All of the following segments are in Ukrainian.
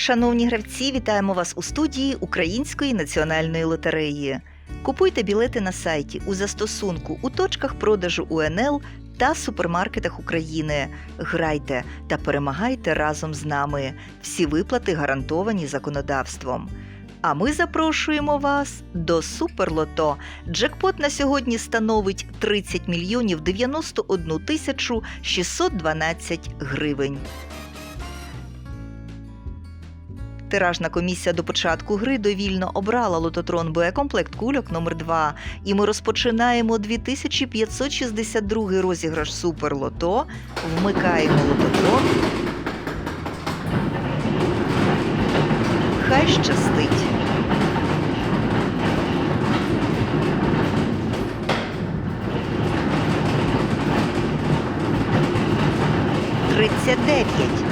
Шановні гравці, вітаємо вас у студії Української національної лотереї. Купуйте білети на сайті у застосунку у точках продажу УНЛ та супермаркетах України. Грайте та перемагайте разом з нами. Всі виплати гарантовані законодавством. А ми запрошуємо вас до Суперлото. Джекпот на сьогодні становить 30 мільйонів 91 тисячу 612 гривень. Тиражна комісія до початку гри довільно обрала лототрон боєкомплект кульок номер 2 І ми розпочинаємо 2562 розіграш Суперлото. Вмикаємо лототрон. Хай щастить. Тридцять дев'ять.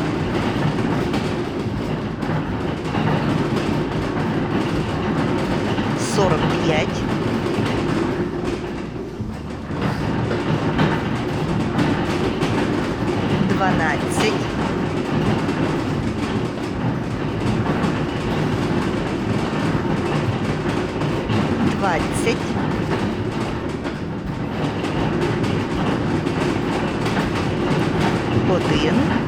Сорок п'ять. Дванадцять. Двадцять. Один.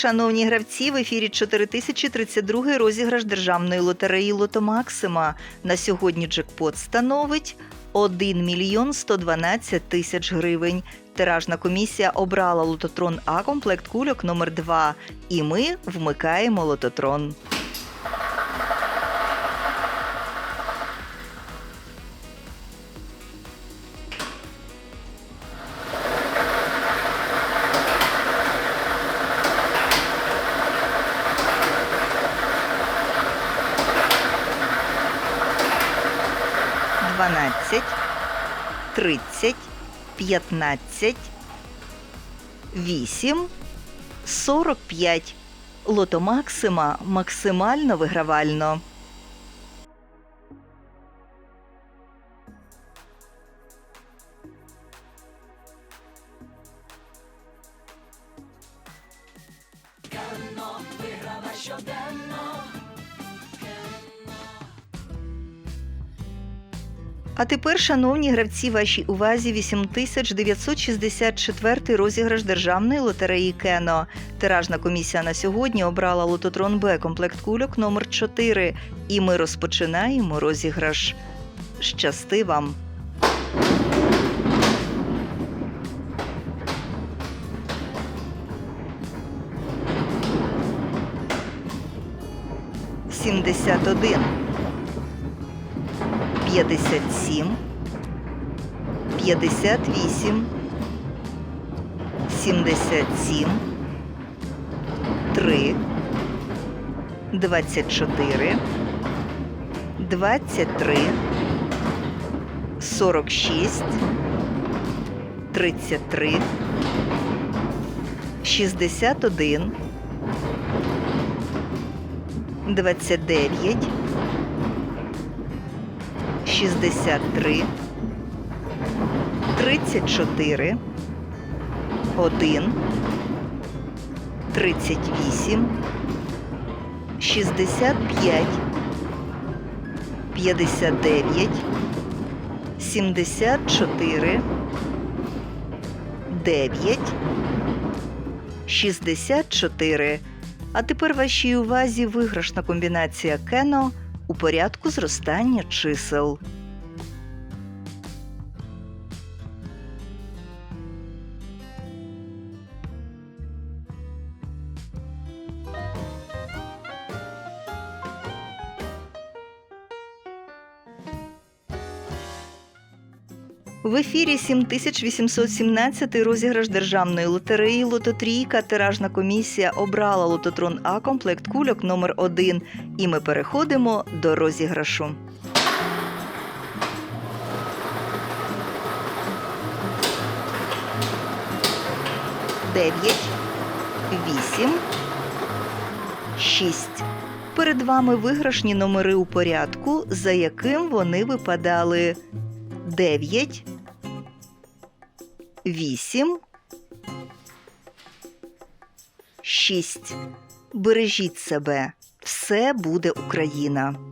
Шановні гравці, в ефірі 4032 розіграш державної лотереї Лото Максима. На сьогодні джекпот становить 1 мільйон 112 тисяч гривень. Тиражна комісія обрала лототрон А комплект кульок номер 2 І ми вмикаємо лототрон. Дванадцять, тридцять, п'ятнадцять, вісім, сорок п'ять. Лото Максима максимально вигравально. А тепер, шановні гравці, вашій увазі 8964 розіграш державної лотереї Кено. Тиражна комісія на сьогодні обрала лототрон Б комплект кульок номер 4 І ми розпочинаємо розіграш. Щасти вам! Сімдесят один. 57, 58, 77, 3, 24, 23, 46, 33, 61, 29, 63, 34, 1, 38, 65, 59, 74, 9, 64. А тепер вашій увазі виграшна комбінація Кено у порядку зростання чисел. В ефірі 7817 розіграш державної лотереї Лототрійка. Тиражна комісія обрала лототрон А комплект кульок номер 1 І ми переходимо до розіграшу. Дев'ять, вісім, шість. Перед вами виграшні номери у порядку, за яким вони випадали 9, 8, 6. Бережіть себе. Все буде Україна.